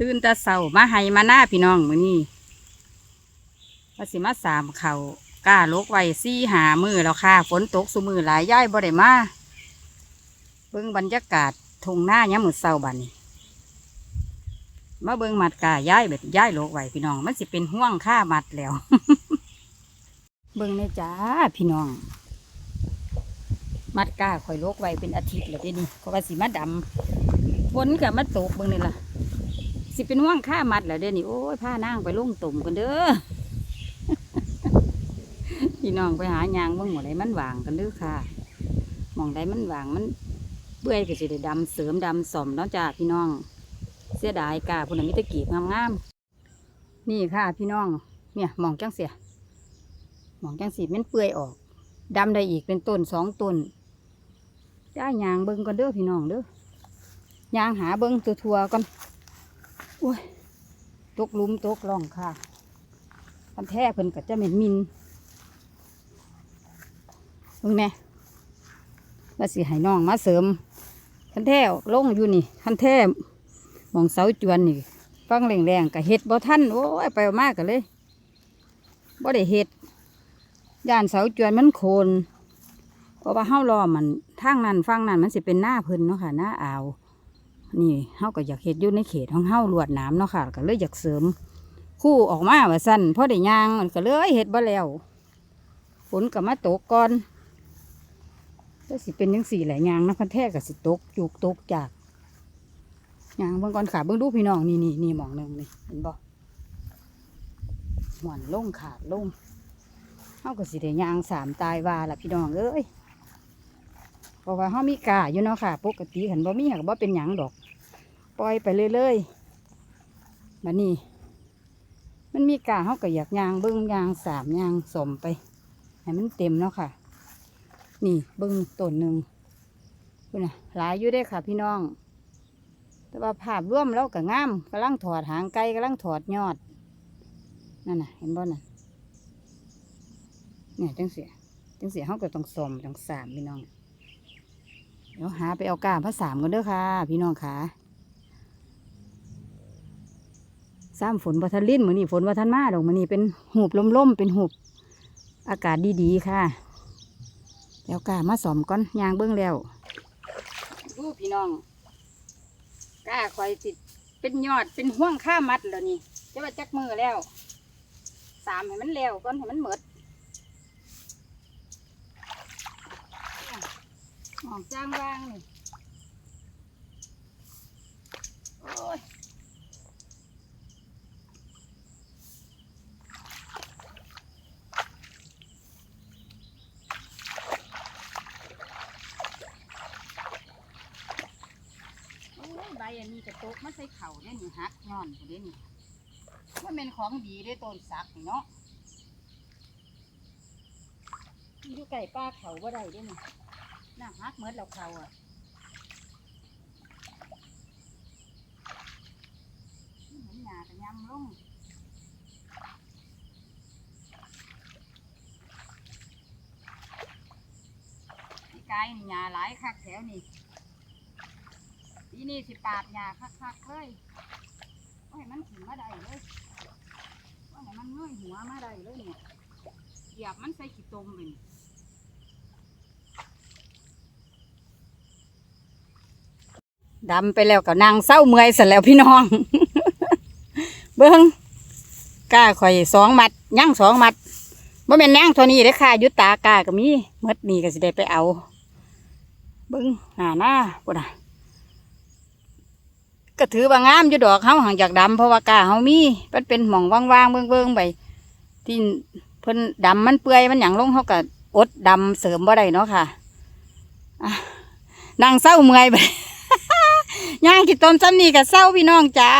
ตื่นต่เสามาให้มาหน้าพี่น้องมือนี้ว่าสิมาสามเขากล้าลกไว้ซี่หามือแล้วค่ะ ฝนตกสุมือหลายย่ายบ่ได้มาเบิ่งบรรยากาศทุ่งหน้ายังมือเสาบัดนี้มาเบิ่งมัดกาย้ายแบบย้ายโลกไว้พี่น้อง มันสิเป็นห่วงค่ามัดแล้ว เบิ่งเลยจ้าพี่น้อง มัดกาข่อยโลกไว้เป็นอาทิตย์แล้วเดี๋ยวนี้เพราะว่าสิมาดำฝนกับมาตกเบิ่งนี่ล่ะ สิเป็นห่วงค่ามัดแล้วเดี๋ยวนี้โอ้ยผ้านางไปลงตุ่มกันเด้อพี่น้องไปหายางเบิ่งหมดเลยมันวางกันเด้อค่ะมองใดมันวางมันเบื่อยก็สิได้ดำเสริมดำสมเนาะจ้าพี่น้อง เสียดายกาพุ่นมิตะกีบงามๆนี่ค่ะ พี่น้อง เนี่ยมองจังเสียมองจังสีมันเปื่อยออกดำได้อีกเป็นต้นสองต้นจ้ายางเบิ้งก่อนเด้อพี่น้องเด้อยางหาเบิ้งตัวทัวก่อน อ้ยตกลุมตกร่องค่ะคันแท้เพิ่นก็จะเหม็นมินเบิ่งแน่ว่าสิให้น้องมาเสริมคันแท้ลงอยู่นี่คันแท้มองเสาจวนนี่ฟังแรงๆกับเห็ดบ่ทันโอ้ยไปมากกันเลยบ่ได้เห็ดย่านเสาจวนมันโคนเพราะว่าเฮารอมันทางนั้นฟังนั้นมันสิเป็นหน้าเพิ่นเนาะค่ะหน้าอ่าว นี่เฮาก็อยากเห็ดอยู่ในเขตของเฮาลวดน้ำเนาะค่ะก็เลยอยากเสริม คู่ออกมาว่าสั้นพอได้ยางก็เลยเห็ดบ่แล้วฝนก็มาตกก่อนก็สิเป็นยังสี่แหละยางนะพันแท้ก็สิตกจุกตกจากยางเบิ่งก่อนขาเบิ่งดูพี่น้องนี่นี่นี่หมองหนึ่งนี่เห็นบ่หมอนลงขาดลงเฮาก็สิได้ยางสามตายว่าล่ะพี่น้องเอ้ย เพราะว่าเฮามีกาอยู่เนาะค่ะ ปกติหันบ่มีก็บ่เป็นหยังดอก ปล่อยไปเรื่อยๆบัดนี้มันมีกาเฮาก็อยากยางเบิ่งยางสามยางสมไปให้มันเต็มเนาะค่ะ นี่เบิ่งต้นหนึ่งพุ่นน่ะหลายอยู่เด้ค่ะ พี่น้อง แต่ว่าภาพร่วมแล้วก็งามกำลังถอดหางไก่กำลังถอดยอดนั่นน่ะ เห็นบ่น่ะเนี่ยจังเสียจังเสียเขาก็ต้องสมต้องสามพี่น้อง เดี๋ยวหาไปเอาก้าพระสามกันเด้อค่ะ พี่น้องค่ะซ้ำฝนบัทันลิ้นมือนนี่ฝนบัทันมาดอกมือนี่เป็นหูบลมๆเป็นหูบอากาศดีๆค่ะแล้วก้ามาสอมก่อนยางเบื้องแล้วดูพี่น้องกล้าคอยติดเป็นยอดเป็นห่วงข้ามัดแล้วนี่จะว่าจักมือแล้ว สามให้มันเร็วก่อนให้มันหมดเนี่ย หมองจ้างว่างนี่โอ้ยโอ้ยใบอันนี้จะตกมาใส่เข่าได้นี่ฮักย้อนผู้เด้นี่มันเป็นของดีได้ต้นสักนี่เนาะอยู่ไก่ป้าเขาบ่ได้เด้นี่ น่าฮักเหมือนเราเขาอะเหมือนหยาแต่ยำลงพี่กายนี่หยาหลายคักแถวนี่ปีนี้สิปาดหญ้าคักๆเลยว่าให้มันขึ้นมาได้เลยว่าให้มันเงยหัวมาได้เลยเนี่ยเหยียบมันใส่ขี้ตมเลย ดำไปแล้วก็นางเศร้าเมื่อยเสร็จแล้วพี่น้อง เบิ้งกล้าข่อยสองมัดย่างสองมัดบ่แม่นย่างเท่านี้เด้ค่ะยุตตากล้าก็มีเมดนี่ก็สิได้ไปเอา เบิ้งหน้าหน้าปุ่นน่ะก็ถือว่างามอยู่ดอกเฮาห่างจากดำเพราะว่ากาเฮามีมันเป็นหม่องว่างๆเบิ่งๆไปที่เพิ่นดำมันเปื่อยมันหยังลงเฮาก็อดดำเสริมบ่ได้เนาะค่ะอะนั่งเศร้าเมื่อยไป ย่างกินต้นซ้ำนี่ก็เศร้าพี่น้องจ๋า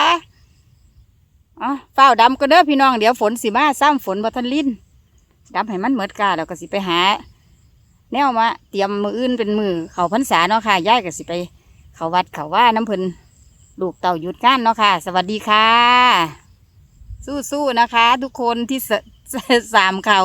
อ๋อเฝ้าดำก็เด้อพี่น้องเดี๋ยวฝนสิมาซ้ำฝนบ่ทันลิ้นดำให้มันเหมิดกาแล้วก็สิไปหา แนวมาเตรียมมืออื่นเป็นมือเขาพรรษาเนาะค่ะย้ายก็สิไป เขาวัดเขาว่าน้ำเพิ่นลูกเต่าหยุดก้านเนาะค่ะ สวัสดีค่ะ สู้ๆนะคะ ทุกคนที่สสามเขา